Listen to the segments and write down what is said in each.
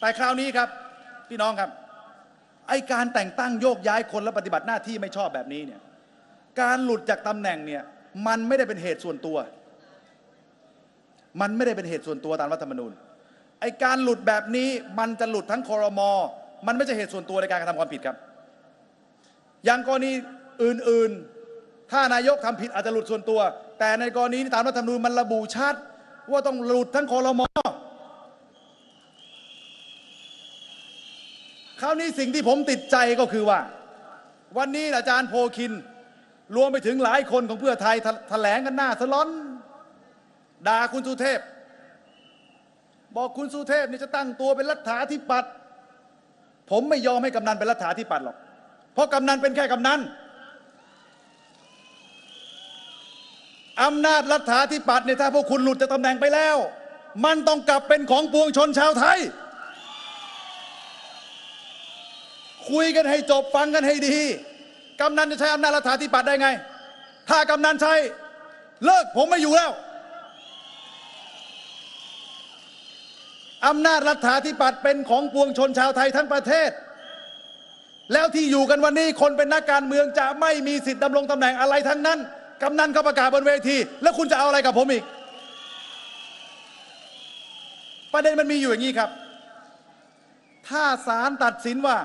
แต่คราวนี้ครับพี่น้องครับ ไอการแต่งตั้งโยกย้ายคนและปฏิบัติหน้าที่ไม่ชอบแบบนี้เนี่ยการหลุดจากตำแหน่งเนี่ยมันไม่ได้เป็นเหตุส่วนตัว มันไม่ได้เป็นเหตุส่วนตัวตามรัฐธรรมนูญไอการหลุดแบบนี้มันจะหลุดทั้งคอรมอมันไม่ใช่เหตุส่วนตัวในการกระทำความผิดครับ อย่างกรณีอื่นๆ ถ้านายกทำผิดอาจจะหลุดส่วนตัว แต่ในกรณีนี้ตามรัฐธรรมนูญมันระบุชัด ว่าต้องหลุดทั้งคอรมอ ค ราวนี้สิ่งที่ผมติดใจก็คือว่า วันนี้อาจารย์โพคิน รวมไปถึงหลายคนของเพื่อไทยแถลงกันหน้าสล้อนด่าคุณสุเทพ บอกคุณสุเทพนี่จะตั้งตัวเป็นรัฐาธิปัตย์ผมไม่ยอมให้กำนันเป็นรัฐาธิปัตย์หรอก เพราะกำนันเป็นแค่กำนันอำนาจรัฐาธิปัตย์เนี่ยถ้าพวกคุณหลุดจากตำแหน่งไปแล้ว มันต้องกลับเป็นของปวงชนชาวไทย คุยกันให้จบฟังกันให้ดี กำนันจะใช้อำนาจรัฐาธิปัตย์ได้ไง ถ้ากำนันใช้เลิกผมไม่อยู่แล้วอำนาจรัฐาธิปัตย์เป็นของปวงชนชาวไทยทั้งประเทศ แล้วที่อยู่กันวันนี้คนเป็นนักการเมืองจะไม่มีสิทธิ์ดำรงตำแหน่งอะไรทั้งนั้น กำนันเขาประกาศบนเวที แล้วคุณจะเอาอะไรกับผมอีก ประเด็นมันมีอยู่อย่างนี้ครับ ถ้าศาลตัดสินว่า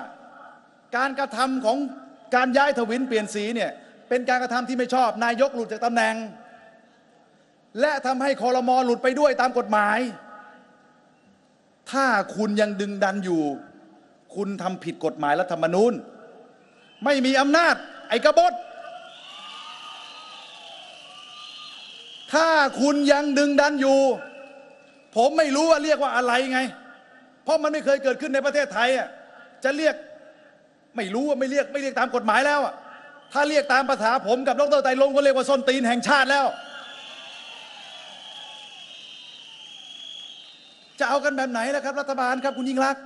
การกระทำของการย้ายทวินเปลี่ยนสีเนี่ยเป็นการกระทำที่ไม่ชอบ นายกหลุดจากตำแหน่ง และทำให้คอรมอหลุดไปด้วยตามกฎหมาย ถ้าคุณยังดึงดันอยู่ คุณทำผิดกฎหมายรัฐธรรมนูญ ไม่มีอำนาจ ไอ้กบฏถ้าคุณยังดึงดันอยู่ ผมไม่รู้ว่าเรียกว่าอะไรไง เพราะมันไม่เคยเกิดขึ้นในประเทศไทยอะจะเรียก ไม่รู้ว่าไม่เรียกไม่เรียกตามกฎหมายแล้วถ้าเรียกตามภาษาผมกับดรไตรลงก็เรียกว่าส้นตีนแห่งชาติแล้ว จะเอากันแบบไหนล่ะครับ รัฐบาลครับคุณยิ่งรัก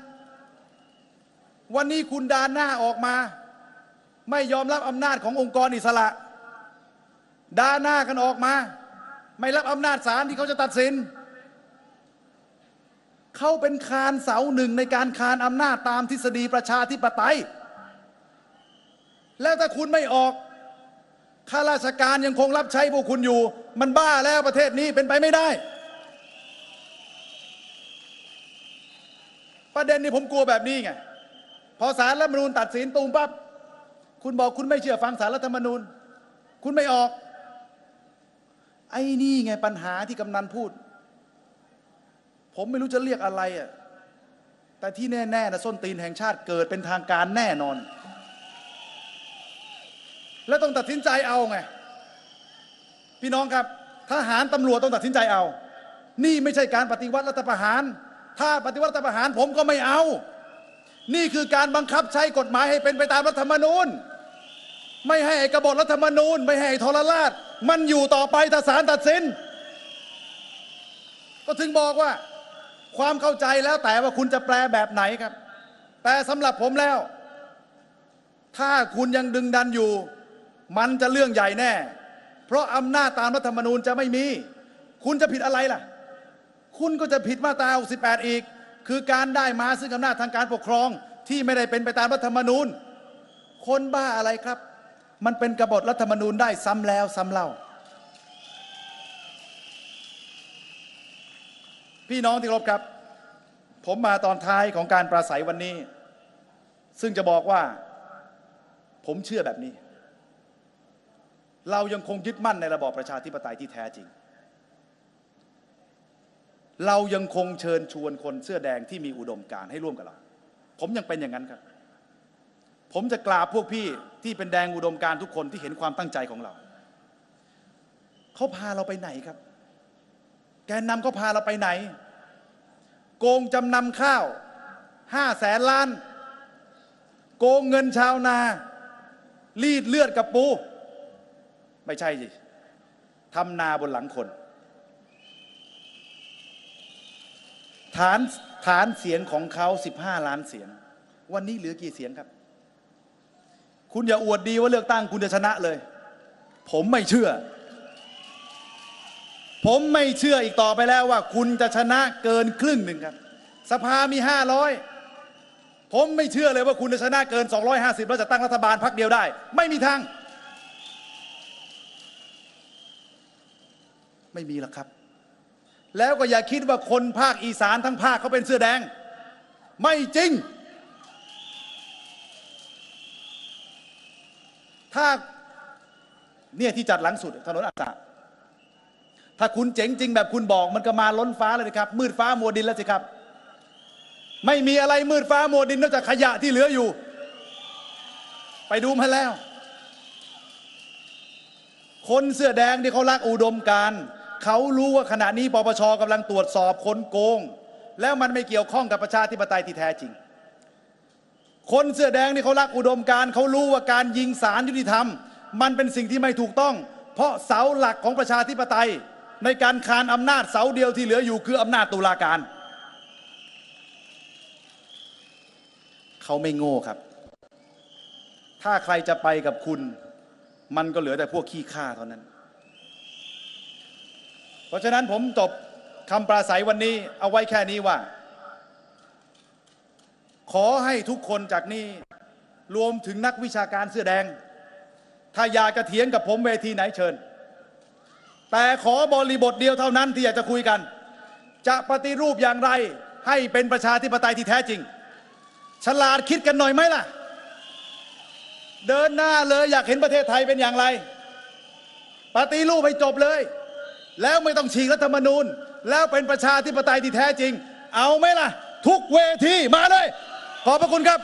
วันนี้คุณดานหน้าออกมา ไม่ยอมรับอำนาจขององค์กรอิสระ ดานหน้ากันออกมา ไม่รับอำนาจศาลที่เขาจะตัดสินเขาเป็นคานเสาหนึ่งในการคานอำนาจตามทฤษฎีประชาธิปไตย แล้วถ้าคุณไม่ออกข้าราชการยังคงรับใช้พวกคุณอยู่ มันบ้าแล้วประเทศนี้เป็นไปไม่ได้ ประเด็นนี้ผมกลัวแบบนี้ไง พอสารรัฐธรรมนูญตัดสินตูมปั๊บคุณบอกคุณไม่เชื่อฟังสารรัฐธรรมนูญ คุณไม่ออก ไอ้นี่ไงปัญหาที่กำนันพูด ผมไม่รู้จะเรียกอะไรอะแต่ที่แน่ๆนะส้นตีนแห่งชาติเกิดเป็นทางการแน่นอน แล้วต้องตัดสินใจเอาไง พี่น้องครับทหารตำรวจต้องตัดสินใจเอา นี่ไม่ใช่การปฏิวัติรัฐประหาร ถ้าปฏิวัติรัฐประหารผมก็ไม่เอา นี่คือการบังคับใช้กฎหมายให้เป็นไปตามรัฐธรรมนูญ ไม่ให้ไอ้กบฏรัฐธรรมนูญ ไม่ให้ทรราช มันอยู่ต่อไปถ้าศาลตัดสิน ก็ถึงบอกว่าความเข้าใจแล้วแต่ว่าคุณจะแปลแบบไหนครับ แต่สำหรับผมแล้ว ถ้าคุณยังดึงดันอยู่ มันจะเรื่องใหญ่แน่ เพราะอำนาจตามรัฐธรรมนูญจะไม่มี คุณจะผิดอะไรล่ะ คุณก็จะผิดมาตรา68อีก คือการได้มาซึ่งอำนาจทางการปกครองที่ไม่ได้เป็นไปตามรัฐธรรมนูญ คนบ้าอะไรครับ มันเป็นกบฏรัฐธรรมนูญได้ซ้ำแล้วซ้ำเล่า พี่น้องที่รพครับ ผมมาตอนท้ายของการปราศัยวันนี้ ซึ่งจะบอกว่า ผมเชื่อแบบนี้ เรายังคงยึดมั่นในระบอบประชาธิปไตยที่แท้จริง เรายังคงเชิญชวนคนเสื้อแดงที่มีอุดมการให้ร่วมกับเรา ผมยังเป็นอย่างนั้นครับ ผมจะกราบพวกพี่ที่เป็นแดงอุดมการทุกคนที่เห็นความตั้งใจของเรา เขาพาเราไปไหนครับ แกนนำเขาพาเราไปไหน โกงจำนำข้าวห้าแสนล้าน โกงเงินชาวนา รีดเลือดกับปู ไม่ใช่สิทำนาบนหลังคน ฐานฐานเสียงของเขา 15 ล้านเสียง วันนี้เหลือกี่เสียงครับ คุณอย่าอวดดีว่าเลือกตั้งคุณจะชนะเลย ผมไม่เชื่อ ผมไม่เชื่ออีกต่อไปแล้วว่า คุณจะชนะเกินครึ่งหนึ่งครับ สภามีห้าร้อยผมไม่เชื่อเลยว่าคุณจะชนะเกิน 250แล้วจะตั้งรัฐบาลพักเดียวได้ ไม่มีทาง ไม่มีหรอกครับ แล้วก็อย่าคิดว่าคนภาคอีสานทั้งภาคเขาเป็นเสื้อแดง ไม่จริง ถ้าเนี่ยที่จัดหลังสุดถนนอัศะถ้าคุณเจ๋งจริงแบบคุณบอกมันก็มาล้นฟ้าเลยนะครับ มืดฟ้ามัวดินแล้วสิครับ ไม่มีอะไรมืดฟ้ามัวดินนอกจากขยะที่เหลืออยู่ ไปดูมาแล้ว คนเสื้อแดงที่เขารักอุดมการ เขารู้ว่าขณะนี้ปปชกำลังตรวจสอบคนโกง แล้วมันไม่เกี่ยวข้องกับประชาธิปไตยที่แท้จริง คนเสื้อแดงที่เขารักอุดมการเขารู้ว่าการยิงสารยุติธรรม มันเป็นสิ่งที่ไม่ถูกต้อง เพราะเสาหลักของประชาธิปไตย ในการคานอำนาจเสาเดียวที่เหลืออยู่คืออำนาจตุลาการเขาไม่โง่ครับ ถ้าใครจะไปกับคุณ มันก็เหลือแต่พวกขี้ข้าเท่านั้น เพราะฉะนั้นผมจบคำปราศัยวันนี้เอาไว้แค่นี้ว่า ขอให้ทุกคนจากนี้รวมถึงนักวิชาการเสื้อแดง ถ้าอยากจะเถียงกับผมเวทีไหนเชิญ แต่ขอบริบทเดียวเท่านั้นที่อยากจะคุยกัน จะปฏิรูปอย่างไรให้เป็นประชาธิปไตยที่แท้จริง ฉลาดคิดกันหน่อยไหมล่ะ เดินหน้าเลยอยากเห็นประเทศไทยเป็นอย่างไร ปฏิรูปให้จบเลย แล้วไม่ต้องฉีกรัฐธรรมนูญ แล้วเป็นประชาธิปไตยที่แท้จริง เอาไหมล่ะ ทุกเวทีมาเลย ขอบพระคุณครับ